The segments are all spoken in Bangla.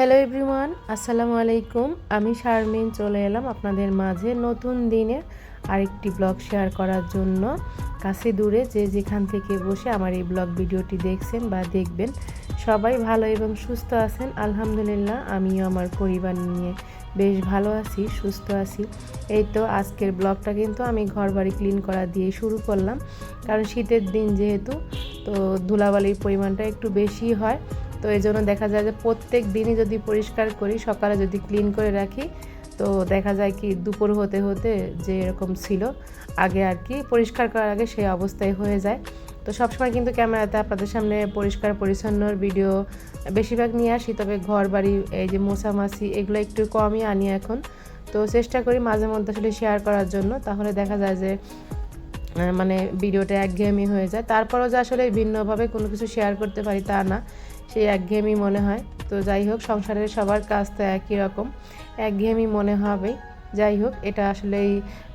হ্যালো এভরিওয়ান আসসালামু আলাইকুম। আমি শারমিন, চলে এলাম আপনাদের মাঝে নতুন দিনের আরেকটি ব্লগ শেয়ার করার জন্য। কাছে দূরে যে যেখান থেকে বসে আমার এই ব্লগ ভিডিওটি দেখছেন বা দেখবেন, সবাই ভালো এবং সুস্থ আছেন। আলহামদুলিল্লাহ, আমিও আমার পরিবার নিয়ে বেশ ভালো আছি, সুস্থ আছি। এই তো আজকের ব্লগটা কিন্তু আমি ঘর বাড়ি ক্লিন করা দিয়ে শুরু করলাম। কারণ শীতের দিন যেহেতু, তো ধুলাবালির পরিমাণটা একটু বেশি হয়। তো এই জন্য দেখা যায় যে প্রত্যেক দিনই যদি পরিষ্কার করি, সকালে যদি ক্লিন করে রাখি, তো দেখা যায় কি দুপুর হতে হতে যে এরকম ছিল, আগে আর কি পরিষ্কার করার আগে সেই অবস্থায় হয়ে যায়। তো সবসময় কিন্তু ক্যামেরাতে আপনাদের সামনে পরিষ্কার পরিচ্ছন্নর ভিডিও বেশিরভাগ নিয়ে আসি, তবে ঘর বাড়ি এই যে মোছামাছি এগুলো একটু কমই আনি এখন। তো চেষ্টা করি মাঝে মধ্যে আসলে শেয়ার করার জন্য, তাহলে দেখা যায় যে মানে ভিডিওটা একঘেয়েমি হয়ে যায়। তারপরও যে আসলে ভিন্নভাবে কোনো কিছু শেয়ার করতে পারি তা না। সেই একঘেয়েমি মনে হয়। তো যাই হোক, সংসারের সবার কাজ তো একই রকম। একঘেয়েমি মনে হবে। যাই হোক, এটা আসলেই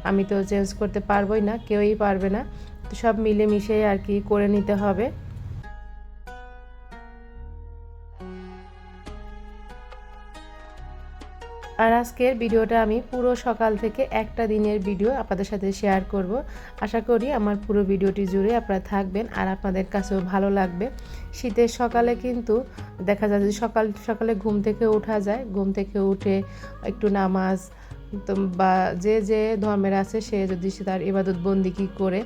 আমি তো চেঞ্জ করতে পারবোই না, কেউই পারবে না। তো সব মিলেমিশে আর কি করে নিতে হবে। আর আজকের ভিডিওটা আমি পুরো সকাল থেকে একটা দিনের ভিডিও আপনাদের সাথে শেয়ার করব। আশা করি আমার পুরো ভিডিওটি জুড়ে আপনারা থাকবেন আর আপনাদের কাছেও ভালো লাগবে। শীতের সকালে কিন্তু দেখা যায় যে সকাল, সকালে ঘুম থেকে ওঠা যায়। ঘুম থেকে উঠে একটু নামাজ বা যে যে ধর্মের আছে সে যদি সে তার ইবাদত বন্দিকি করে,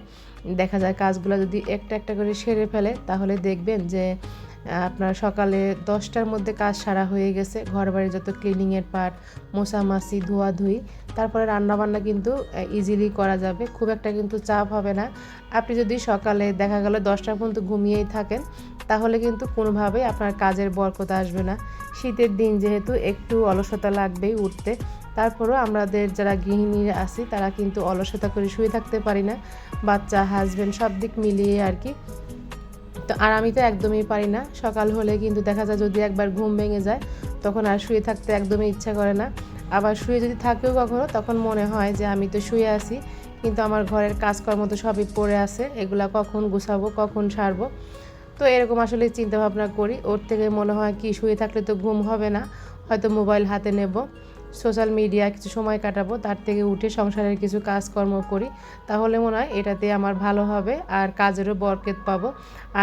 দেখা যায় কাজগুলো যদি একটা একটা করে সেরে ফেলে, তাহলে দেখবেন যে আপনার সকালে দশটার মধ্যে কাজ সারা হয়ে গেছে ঘর বাড়ি যত ক্লিনিংয়ের পার্ট মোছামাছি, ধোয়াধুয়ি, তারপরে রান্নাবান্না কিন্তু ইজিলি করা যাবে। খুব একটা কিন্তু চাপ হবে না। আপনি যদি সকালে দেখা গেল দশটা পর্যন্ত ঘুমিয়েই থাকেন, তাহলে কিন্তু কোনোভাবেই আপনার কাজের বরকত আসবে না। শীতের দিন যেহেতু একটু অলসতা লাগবেই উঠতে, তারপরও আমাদের যারা গৃহিণী আছি, তারা কিন্তু অলসতা করে শুয়ে থাকতে পারি না। বাচ্চা হাজব্যান্ড সব দিক মিলিয়ে আর কি। তো আর আমি তো একদমই পারি না। সকাল হলে কিন্তু দেখা যায় যদি একবার ঘুম ভেঙে যায়, তখন আর শুয়ে থাকতে একদমই ইচ্ছা করে না। আবার শুয়ে যদি থাকেও কখনো, তখন মনে হয় যে আমি তো শুয়ে আছি, কিন্তু আমার ঘরের কাজকর্ম তো সবই পড়ে আছে, এগুলা কখন গুছাবো, কখন সারবো। তো এরকম আসলে চিন্তা ভাবনা করি। ওর থেকে মনে হয় কি, শুয়ে থাকলে তো ঘুম হবে না, হয়তো মোবাইল হাতে নেব। সোশ্যাল মিডিয়া কিছু সময় কাটাবো, তার থেকে উঠে সংসারের কিছু কাজকর্ম করি, তাহলে মনে হয় এটাতে আমার ভালো হবে আর কাজেরও বরকত পাবো।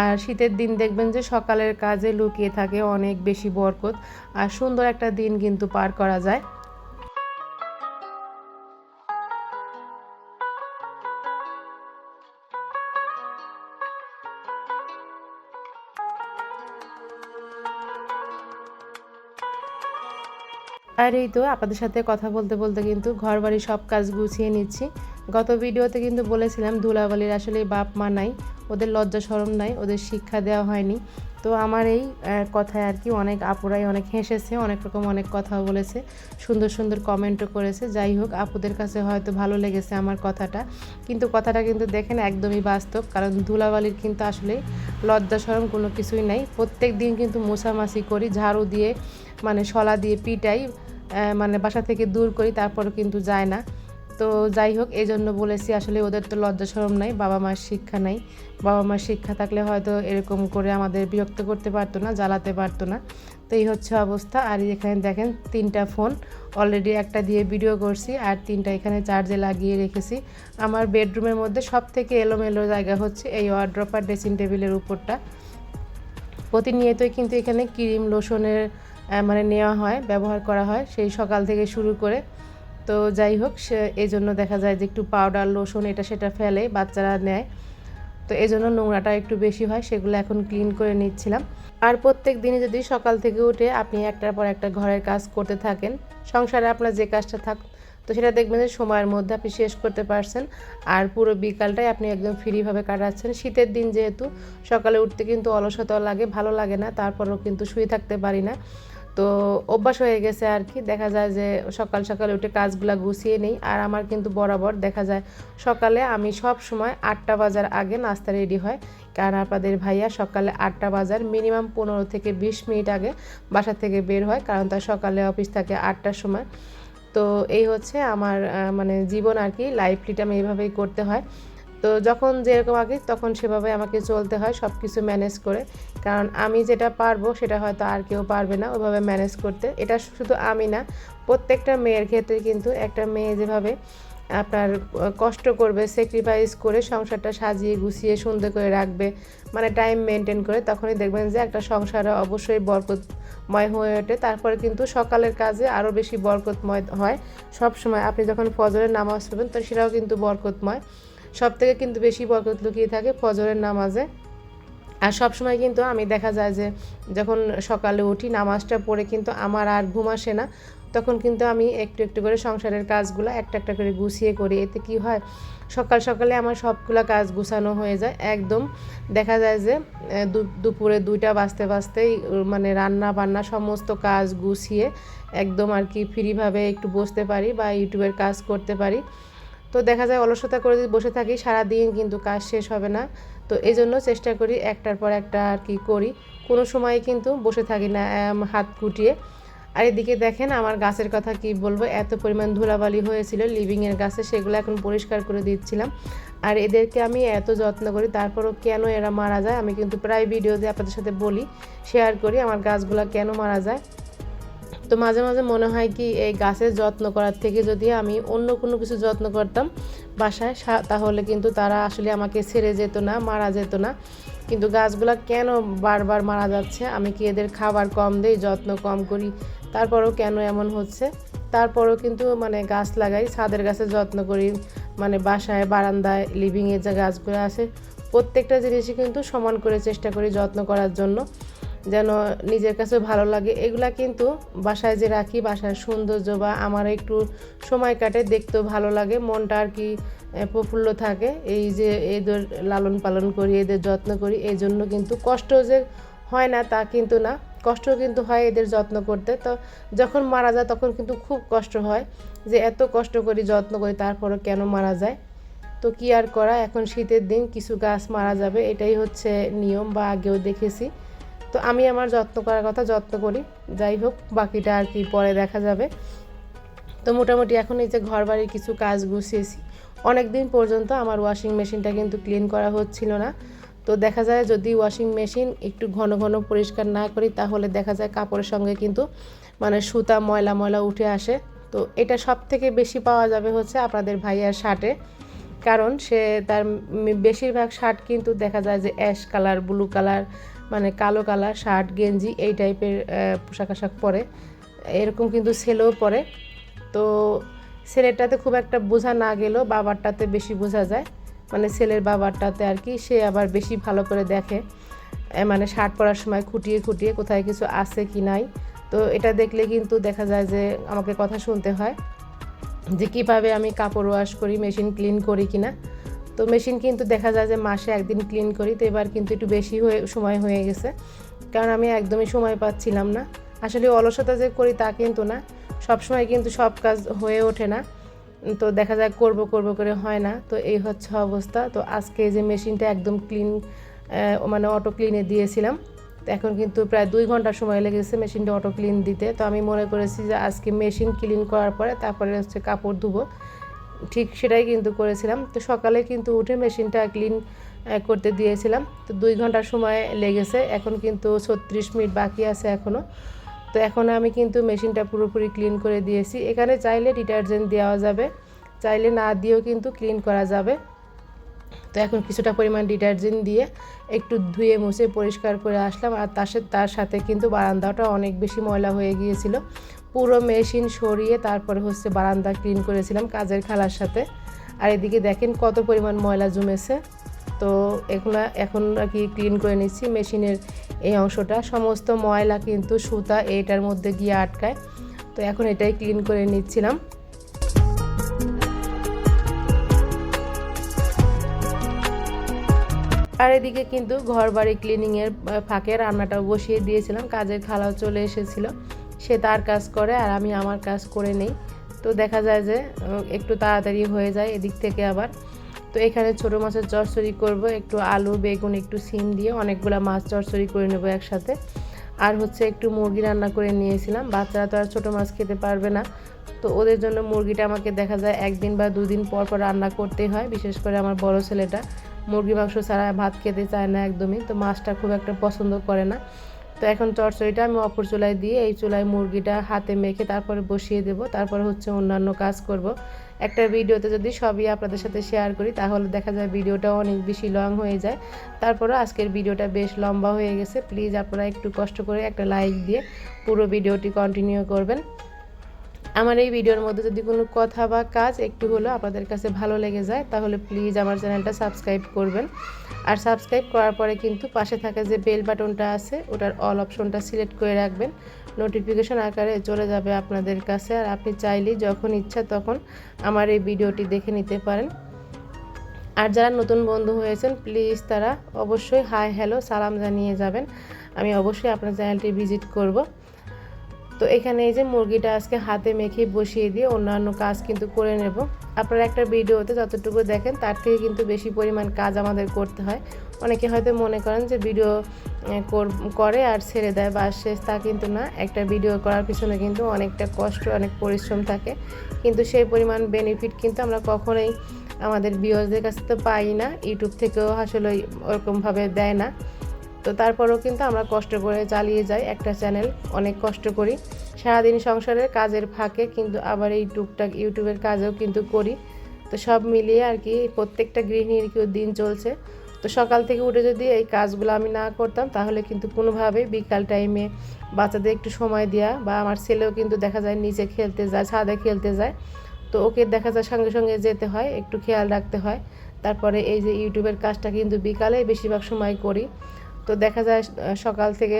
আর শীতের দিন দেখবেন যে সকালের কাজে লুকিয়ে থাকে অনেক বেশি বরকত, আর সুন্দর একটা দিন কিন্তু পার করা যায়। আর এই তো আপনাদের সাথে কথা বলতে বলতে কিন্তু ঘর বাড়ি সব কাজ গুছিয়ে নিচ্ছি। গত ভিডিওতে কিন্তু বলেছিলাম ধুলাবালির আসলে বাপ মা নাই, ওদের লজ্জা সরম নাই, ওদের শিক্ষা দেওয়া হয়নি। তো আমার এই কথায় আর কি অনেক আপুরাই অনেক হেসেছে, অনেক রকম অনেক কথাও বলেছে, সুন্দর সুন্দর কমেন্টও করেছে। যাই হোক, আপুদের কাছে হয়তো ভালো লেগেছে আমার কথাটা। কিন্তু কথাটা কিন্তু দেখেন একদমই বাস্তব, কারণ ধুলাবালির কিন্তু আসলে লজ্জা সরম কোনো কিছুই নাই। প্রত্যেক দিন কিন্তু মোছামাছি করি, ঝাড়ু দিয়ে মানে শলা দিয়ে পিটাই মানে বাসা থেকে দূর করি, তারপরও কিন্তু যায় না। তো যাই হোক, এই জন্য বলেছি আসলে ওদের তো লজ্জা সরম নাই, বাবা মার শিক্ষা নাই। বাবা মার শিক্ষা থাকলে হয়তো এরকম করে আমাদের বিরক্ত করতে পারতো না, জ্বালাতে পারতো না। তো এই হচ্ছে অবস্থা। আর এখানে দেখেন, তিনটা ফোন। অলরেডি একটা দিয়ে ভিডিও করছি, আর তিনটা এখানে চার্জে লাগিয়ে রেখেছি। আমার বেডরুমের মধ্যে সব থেকে এলোমেলো জায়গা হচ্ছে এই ওয়ার্ড্রপার ড্রেসিং টেবিলের উপরটা। প্রতিনিয়তই কিন্তু এখানে ক্রিম লোশনের মানে নেওয়া হয়, ব্যবহার করা হয় সেই সকাল থেকে শুরু করে। তো যাই হোক, সে এই জন্য দেখা যায় যে একটু পাউডার লোশন এটা সেটা ফেলে, বাচ্চারা নেয়। তো এই জন্য নোংরাটা একটু বেশি হয়, সেগুলো এখন ক্লিন করে নিচ্ছিলাম। আর প্রত্যেক দিনে যদি সকাল থেকে উঠে আপনি একটার পর একটা ঘরের কাজ করতে থাকেন, সংসারে আপনার যে কাজটা থাক, তো সেটা দেখবেন যে সময়ের মধ্যে আপনি শেষ করতে পারছেন। আর পুরো বিকালটাই আপনি একদম ফ্রিভাবে কাটাচ্ছেন। শীতের দিন যেহেতু, সকালে উঠতে কিন্তু অলসতাও লাগে, ভালো লাগে না, তারপরেও কিন্তু শুয়ে থাকতে পারি না। তো অভ্যাস হয়ে গেছে আর কি। দেখা যায় যে সকাল সকালে উঠে কাজগুলো গুছিয়ে নেই আর আমার কিন্তু বরাবর দেখা যায় সকালে আমি সব সময় আটটা বাজার আগে নাস্তা রেডি হয়। কারণ আপনাদের ভাইয়া সকালে আটটা বাজার মিনিমাম পনেরো থেকে বিশ মিনিট আগে বাসা থেকে বের হয় কারণ তার সকালে অফিস থাকে আটটার সময়। তো এই হচ্ছে আমার মানে জীবন আর কি লাইফ লিড আমি এইভাবেই করতে হয়। তো যখন যেরকম আগে তখন সেভাবে আমাকে চলতে হয় সব কিছু ম্যানেজ করে। কারণ আমি যেটা পারব সেটা হয়তো আর কেউ পারবে না ওইভাবে ম্যানেজ করতে। এটা শুধু আমি না, প্রত্যেকটা মেয়ের ক্ষেত্রে কিন্তু একটা মেয়ে যেভাবে আপনার কষ্ট করবে স্যাক্রিফাইস করে সংসারটা সাজিয়ে গুছিয়ে সুন্দর করে রাখবে মানে টাইম মেনটেন করে, তখনই দেখবেন যে একটা সংসারে অবশ্যই বরকতময় হয়ে ওঠে। তারপরে কিন্তু সকালের কাজে আরও বেশি বরকতময় হয়। সব সময় আপনি যখন ফজরের নামাজ পড়বেন, তো সেটাও কিন্তু বরকতময়। সব থেকে কিন্তু বেশি বরকত লুকিয়ে থাকে ফজরের নামাজে। আর সব সময় কিন্তু আমি দেখা যায় যে যখন সকালে উঠি নামাজটা পড়ে কিন্তু আমার আর ঘুম আসে না, তখন কিন্তু আমি একটু একটু করে সংসারের কাজগুলো একটা একটা করে গুছিয়ে করি। এতে কি হয়, সকাল সকালে আমার সবগুলো কাজ গুছানো হয়ে যায়। একদম দেখা যায় যে দুপুরে দুইটা বাজতে বাজতেই মানে রান্না বান্না সমস্ত কাজ গুছিয়ে একদম আর কি ফ্রিভাবে একটু বসতে পারি বা ইউটিউবের কাজ করতে পারি। তো দেখা যায় অলসতা করে যদি বসে থাকি, সারাদিন কিন্তু কাজ শেষ হবে না। তো এই জন্য চেষ্টা করি একটার পর একটা আর কি করি। কোনো সময় কিন্তু বসে থাকি না হাত কুটিয়ে আর এদিকে দেখেন আমার গাছের কথা কি বলব, এত পরিমাণ ধুলাবালি হয়েছিল লিভিংয়ের গাছে সেগুলো এখন পরিষ্কার করে দিচ্ছিলাম। আর এদেরকে আমি এত যত্ন করি, তারপরও কেন এরা মারা যায় আমি কিন্তু প্রায় ভিডিওতে আপনাদের সাথে বলি শেয়ার করি আমার গাছগুলো কেন মারা যায়। তো মাঝে মাঝে মনে হয় কি এই গাছের যত্ন করার থেকে যদি আমি অন্য কোনো কিছু যত্ন করতাম বাসায় তাহলে কিন্তু তারা আসলে আমাকে ছেড়ে যেত না, মারা যেত না। কিন্তু গাছগুলো কেন বারবার মারা যাচ্ছে? আমি কি এদের খাবার কম দেই, যত্ন কম করি? তারপরেও কেন এমন হচ্ছে? তারপরেও কিন্তু মানে গাছ লাগাই, ছাদের গাছের যত্ন করি। মানে বাসায় বারান্দায় লিভিংয়ে যে গাছগুলো আছে, প্রত্যেকটা জিনিসই কিন্তু সমান করে চেষ্টা করি যত্ন করার জন্য। যেন নিজের কাছে ভালো লাগে, এগুলা কিন্তু বাসায় যে রাখি, বাসার সৌন্দর্য বা আমার একটু সময় কাটে, দেখতেও ভালো লাগে, মনটা আর কি প্রফুল্ল থাকে। এই যে এদের লালন পালন করি, এদের যত্ন করি, এই জন্য কিন্তু কষ্ট যে হয় না তা কিন্তু না কষ্ট কিন্তু হয় এদের যত্ন করতে। তো যখন মারা যায় তখন কিন্তু খুব কষ্ট হয় যে এত কষ্ট করি যত্ন করি তারপরে কেন মারা যায়? তো কি আর করা, এখন শীতের দিন, কিছু গাছ মারা যাবে, এটাই হচ্ছে নিয়ম বা আগেও দেখেছি। তো আমি আমার যত্ন করার কথা যত্ন করি। যাই হোক, বাকিটা আর কি পরে দেখা যাবে। তো মোটামুটি এখন এই যে ঘর বাড়ির কিছু কাজ গুছিয়েছি। অনেক দিন পর্যন্ত আমার ওয়াশিং মেশিনটা কিন্তু ক্লিন করা হচ্ছিল না। তো দেখা যায় যদি ওয়াশিং মেশিন একটু ঘন ঘন পরিষ্কার না করি, তাহলে দেখা যায় কাপড়ের সঙ্গে কিন্তু মানে সুতা, ময়লা ময়লা উঠে আসে। তো এটা সব থেকে বেশি পাওয়া যাবে হচ্ছে আপনাদের ভাইয়ার শার্টে। কারণ সে তার বেশিরভাগ শার্ট কিন্তু দেখা যায় যে অ্যাশ কালার, ব্লু কালার মানে কালো কালার শার্ট, গেঞ্জি এই টাইপের পোশাক আশাক পরে। এরকম কিন্তু ছেলেও পরে। তো ছেলেটাতে খুব একটা বোঝা না গেলেও বাবারটাতে বেশি বোঝা যায়। মানে ছেলের বাবারটাতে আর কি, সে আবার বেশি ভালো করে দেখে। মানে শার্ট পরার সময় খুঁটিয়ে খুঁটিয়ে কোথায় কিছু আছে কি নাই। তো এটা দেখলে কিন্তু দেখা যায় যে আমাকে কথা শুনতে হয়। যে কীভাবে আমি কাপড় ওয়াশ করি মেশিন ক্লিন করি কিনা। তো মেশিন কিন্তু দেখা যায় যে মাসে একদিন ক্লিন করি, তো এবার কিন্তু একটু বেশি হয়ে, সময় হয়ে গেছে। কারণ আমি একদমই সময় পাচ্ছিলাম না। আসলে অলসতা যে করি তা কিন্তু না। সব সময় কিন্তু সব কাজ হয়ে ওঠে না। তো দেখা যায় করব করব করে হয় না। তো এই হচ্ছে অবস্থা। তো আজকে যে মেশিনটা একদম ক্লিন মানে অটো ক্লিনে দিয়েছিলাম। তো এখন কিন্তু প্রায় দুই ঘণ্টা সময় লেগেছে মেশিনটা অটো ক্লিন দিতে। তো আমি মনে করেছি যে আজকে মেশিন ক্লিন করার পরে তারপরে হচ্ছে কাপড় ধুবো। ঠিক সেটাই কিন্তু করেছিলাম। তো সকালে কিন্তু উঠে মেশিনটা ক্লিন করতে দিয়েছিলাম। তো দুই ঘণ্টা সময় লেগেছে। এখন কিন্তু ছত্রিশ মিনিট বাকি আছে এখনও তো এখন আমি কিন্তু মেশিনটা পুরোপুরি ক্লিন করে দিয়েছি। এখানে চাইলে ডিটারজেন্ট দেওয়া যাবে। চাইলে না দিয়েও কিন্তু ক্লিন করা যাবে। তো এখন কিছুটা পরিমাণ ডিটারজেন্ট দিয়ে একটু ধুয়ে মুছে পরিষ্কার করে আসলাম। আর তার সাথে তার সাথে কিন্তু বারান্দাটা অনেক বেশি ময়লা হয়ে গিয়েছিল। পুরো মেশিন সরিয়ে তারপরে হচ্ছে বারান্দা ক্লিন করেছিলাম কাজের খালার সাথে। আর এদিকে দেখেন কত পরিমাণ ময়লা জমেছে। তো এগুলো এখন আর কি ক্লিন করে নিচ্ছি মেশিনের এই অংশটা। সমস্ত ময়লা কিন্তু সুতা এইটার মধ্যে গিয়ে আটকায়। তো এখন এটাই ক্লিন করে নিচ্ছিলাম। আর এদিকে কিন্তু ঘর বাড়ি ক্লিনিংয়ের ফাঁকে রান্নাটাও বসিয়ে দিয়েছিলাম, কাজের খালাও চলে এসেছিল, সে তার কাজ করে আর আমি আমার কাজ করে নেই। তো দেখা যায় যে একটু তাড়াতাড়ি হয়ে যায় এদিক থেকে আবার। তো এখানে ছোটো মাছের চরচড়ি করব, একটু আলু, বেগুন, একটু সিম দিয়ে অনেকগুলো মাছ চরচড়ি করে নেব একসাথে। আর হচ্ছে একটু মুরগি রান্না করে নিয়েছিলাম, বাচ্চারা তো আর ছোটো মাছ খেতে পারবে না। তো ওদের জন্য মুরগিটা আমাকে দেখা যায় একদিন বা দুদিন পর পর রান্না করতেই হয়, বিশেষ করে আমার বড় ছেলেটা। মুরগি মাংস ছাড়া ভাত খেতে চায় না একদমই, তো মাছটা খুব একটা পছন্দ করে না। তো এখন চটচড়িটা আমি অপর চুলায় দিয়ে এই চুলায় মুরগিটা হাতে মেখে তারপরে বসিয়ে দেব, তারপরে হচ্ছে অন্যান্য কাজ করব। একটা ভিডিওতে যদি সবই আপনাদের সাথে শেয়ার করি, তাহলে দেখা যায় ভিডিওটা অনেক বেশি লং হয়ে যায়। তারপরে আজকের ভিডিওটা বেশ লম্বা হয়ে গেছে প্লিজ আপনারা একটু কষ্ট করে একটা লাইক দিয়ে পুরো ভিডিওটি কন্টিনিউ করবেন। আমার এই ভিডিওর মধ্যে যদি কোনো কথা বা কাজ একটু হলেও আপনাদের কাছে ভালো লেগে যায়, তাহলে প্লিজ আমার চ্যানেলটা সাবস্ক্রাইব করবেন। আর সাবস্ক্রাইব করার পরে কিন্তু পাশে থাকা যে বেল বাটনটা আছে, ওটার অল অপশনটা সিলেক্ট করে রাখবেন। নোটিফিকেশন আকারে চলে যাবে আপনাদের কাছে, আর আপনি চাইলেই যখন ইচ্ছা তখন আমার এই ভিডিওটি দেখে নিতে পারেন। আর যারা নতুন বন্ধু হয়েছেন প্লিজ তারা অবশ্যই হাই হ্যালো সালাম জানিয়ে যাবেন। আমি অবশ্যই আপনার চ্যানেলটি ভিজিট করব। তো এখানে এই যে মুরগিটা আজকে হাতে মেখে বসিয়ে দিয়ে অন্যান্য কাজ কিন্তু করে নেব। আপনারা একটা ভিডিওতে যতটুকু দেখেন তার থেকে কিন্তু বেশি পরিমাণ কাজ আমাদের করতে হয়। অনেকে হয়তো মনে করেন যে ভিডিও করে আর ছেড়ে দেয় বা শেষ তা কিন্তু না। একটা ভিডিও করার পিছনে কিন্তু অনেকটা কষ্ট, অনেক পরিশ্রম থাকে। কিন্তু সেই পরিমাণ বেনিফিট কিন্তু আমরা কখনোই আমাদের ভিউয়ার্সদের কাছে তো পাই না। ইউটিউব থেকেও আসলে ওরকমভাবে দেয় না। তো তারপরেও কিন্তু আমরা কষ্ট করে চালিয়ে যাই একটা চ্যানেল, অনেক কষ্ট করি। সারাদিন সংসারের কাজের ফাঁকে কিন্তু আবার এই টুকটাক ইউটিউবের কাজেও কিন্তু করি। তো সব মিলিয়ে আর কি প্রত্যেকটা গৃহিণীর কেউ দিন চলছে। তো সকাল থেকে উঠে যদি এই কাজগুলো আমি না করতাম, তাহলে কিন্তু কোনোভাবে বিকাল টাইমে বাচ্চাদের একটু সময় দেওয়া বা আমার ছেলেও কিন্তু দেখা যায় নিচে খেলতে যায়, ছাদে খেলতে যায়। তো ওকে দেখা যায় সঙ্গে সঙ্গে যেতে হয়, একটু খেয়াল রাখতে হয়। তারপরে এই যে ইউটিউবের কাজটা কিন্তু বিকালে বেশিরভাগ সময় করি। তো দেখা যায় সকাল থেকে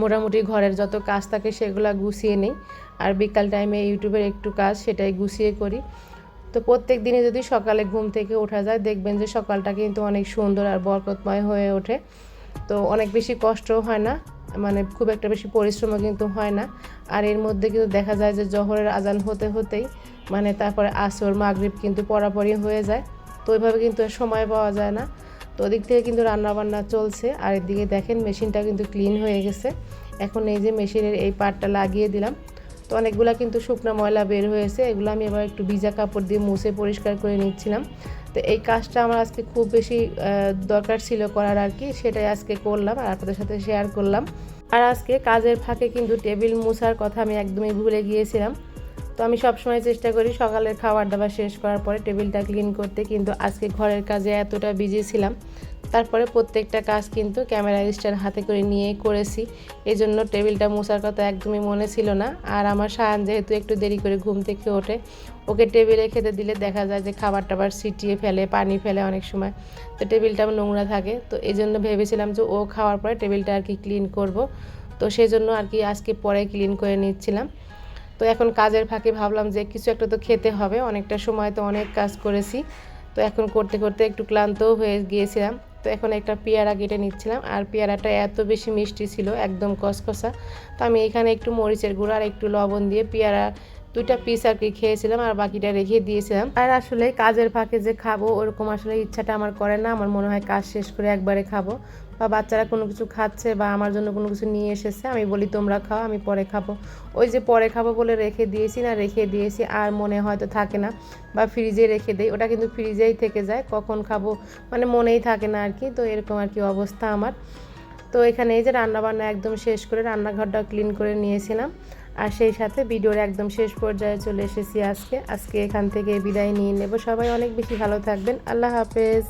মোটামুটি ঘরের যত কাজ থাকে সেগুলো গুছিয়ে নিই। আর বিকাল টাইমে ইউটিউবের একটু কাজ সেটাই গুছিয়ে করি। তো প্রত্যেক দিনে যদি সকালে ঘুম থেকে ওঠা যায়, দেখবেন যে সকালটা কিন্তু অনেক সুন্দর আর বরকতময় হয়ে ওঠে। তো অনেক বেশি কষ্টও হয় না মানে খুব একটা বেশি পরিশ্রমও কিন্তু হয় না। আর এর মধ্যে কিন্তু দেখা যায় যে জহরের আজান হতে হতেই মানে তারপরে আসর, মাগরীব কিন্তু পরাপরই হয়ে যায়। তো ওইভাবে কিন্তু সময় পাওয়া যায় না। তো ওদিক থেকে কিন্তু রান্নাবান্না চলছে। আর এদিকে দেখেন মেশিনটা কিন্তু ক্লিন হয়ে গেছে। এখন এই যে মেশিনের এই পার্টটা লাগিয়ে দিলাম। তো অনেকগুলো কিন্তু শুকনো ময়লা বের হয়েছে। এগুলো আমি এবার একটু ভিজা কাপড় দিয়ে মুছে পরিষ্কার করে নিচ্ছিলাম। তো এই কাজটা আমার আজকে খুব বেশি দরকার ছিল করার আর কি। সেটাই আজকে করলাম আর আপনাদের সাথে শেয়ার করলাম। আর আজকে কাজের ফাঁকে কিন্তু টেবিল মুছার কথা আমি একদমই ভুলে গিয়েছিলাম। তো আমি সবসময় চেষ্টা করি সকালের খাবার দাবার শেষ করার পরে টেবিলটা ক্লিন করতে, কিন্তু আজকে ঘরের কাজে এতটা বিজি ছিলাম। তারপরে প্রত্যেকটা কাজ কিন্তু ক্যামেরা স্ট্যান্ড হাতে করে নিয়ে করেছি। এই জন্য টেবিলটা মোছার কথা একদমই মনে ছিল না। আর আমার সায়ান যেহেতু একটু দেরি করে ঘুম থেকে ওঠে, ওকে টেবিলে খেতে দিলে দেখা যায় যে খাবার টাবার ছিটিয়ে ফেলে, পানি ফেলে অনেক সময়। তো টেবিলটা নোংরা থাকে। তো এই জন্য ভেবেছিলাম যে ও খাওয়ার পরে টেবিলটা আর কি ক্লিন করব। তো সেই জন্য আর কি আজকে পরে ক্লিন করে নিচ্ছিলাম। তো এখন কাজের ফাঁকে ভাবলাম যে কিছু একটা তো খেতে হবে। অনেকটা সময় তো অনেক কাজ করেছি। তো এখন করতে করতে একটু ক্লান্তও হয়ে গিয়েছিলাম। তো এখন একটা পেয়ারা কেটে নিচ্ছিলাম। আর পেয়ারাটা এত বেশি মিষ্টি ছিল, একদম কসকসা। তো আমি এখানে একটু মরিচের গুঁড়ো আর একটু লবণ দিয়ে পেয়ারা দুইটা পিস আর কি খেয়েছিলাম আর বাকিটা রেখে দিয়েছিলাম। আর আসলে কাজের ফাঁকে যে খাব, ওরকম আসলে ইচ্ছাটা আমার করে না। আমার মনে হয় কাজ শেষ করে একবারে খাব। বা বাচ্চারা কোনো কিছু খাচ্ছে বা আমার জন্য কোনো কিছু নিয়ে এসেছে, আমি বলি তোমরা খাও, আমি পরে খাব। ওই যে পরে খাব বলে রেখে দিয়েছি না, রেখে দিয়েছি, আর মনে হয়তো থাকে না বা ফ্রিজে রেখে দেই। ওটা কিন্তু ফ্রিজেই থেকে যায়, কখন খাব মানে মনেই থাকে না আর কি তো এরকম আর কি অবস্থা আমার। তো এখানে এই যে রান্নাবান্না একদম শেষ করে রান্নাঘরটা ক্লিন করে নিয়েছিলাম। আর সেই সাথে ভিডিওর একদম শেষ পর্যায়ে চলে এসেছি আজকে। আজকে এখান থেকে বিদায় নিয়ে নেব। সবাই অনেক বেশি ভালো থাকবেন। আল্লাহ হাফেজ।